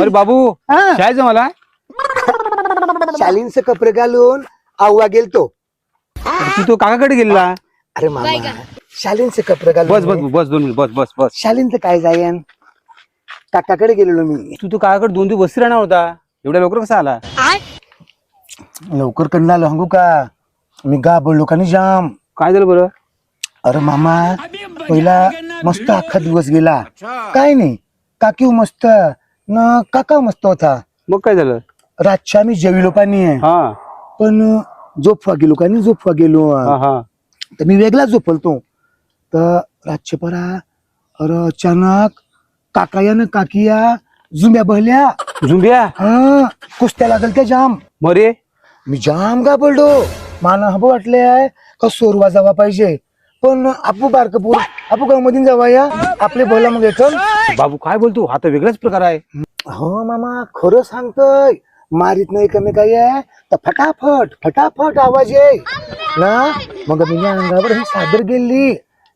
अरे बाबू हा. मला शालींचे कपडे घालून आव्वा गेलतो. तू तो काकाकडे गेला अरे मामा शालींचे कपडे बस बस घालून बस दोन मिनिट बस बस बस. शालींचं काय जायन? काकाकडे गेलेलो मी. तू तो काकाकडे दोन दिवस बसती राहणार होता. एवढ्या लवकर कसा आला? लवकरकडून आलो सांगू का? मी गा बोललो का नाही जाम. काय झालं बरं? अरे मामा पहिला मस्त अख्खा दिवस गेला. काय नाही. काकीव मस्त. न काका मस्त होता. मग काय झालं? रातच्या मी जेविलो पाणी. आहे हा. पण झोपवा गेलो का? नाही झोपवा गेलो. हा हा. तर मी वेगळा झोपलतो. तर रातचे परा अरे अचानक काका या ना काकी या जुंब्या बहल्या. झुंबिया? हा कुस्त्या लागल त्या जाम. मरे? मी जाम घाबरलो. माना हबं वाटले आहे का सोरवा जावा पाहिजे. पण आपू बारकपूर आपू गाव जावा या आपले बोला मग एकल बाबू काय बोलतो? हा तर वेगळाच प्रकार आहे. हो मामा खरं सांगतोय. मारीत नाही कमी काय आहे. तर फटाफट फटाफट आवाज आहे ना? मग मी या अंगावर ही सादर गेली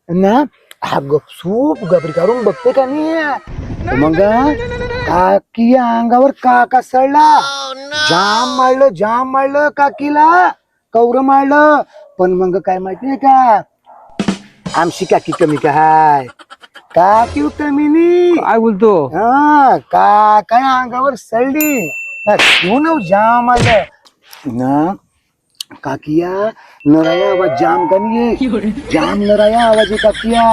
ना? हा गपसूप गबरी काढून बघते का नाही मग काकी या अंगावर काका सळला. जाम मारलं जाम मारलं काकीला. कौर मारलं पण मग काय माहितीये का? आमची काकी कमी काय काकी कमी नाही काय बोलतो? हा का काय अंगावर सळली? ना शिवनव जाम आलं. ना काकिया नराया आवाज जाम कमी जाम नराया आवाज आहे काकिया.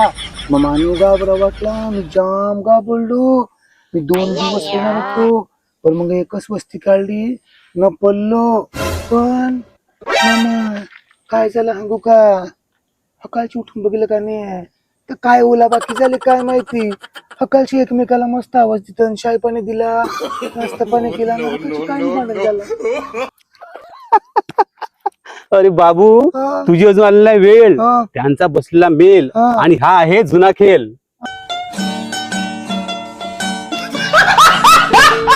मग मानू गाबरा वाटला मी जाम गा बोललो मी दोन दिवस येणार होतो पण मग एकच वस्ती काढली. न पडलो पण काय झालं सांगू का? सकाळची उठून बघितलं का नाही? तर काय ओला बाकी झाले काय माहिती? सकाळची एकमेकाला मस्त आवाज दिला आणि दिला. मस्त पाणी केला आणि सकाळची काय भांडण झालं अरे बाबू हा. तुझी अजून आलेला वेळ. हा. त्यांचा बसलेला मेल. हा. आणि हा आहे जुना खेळ.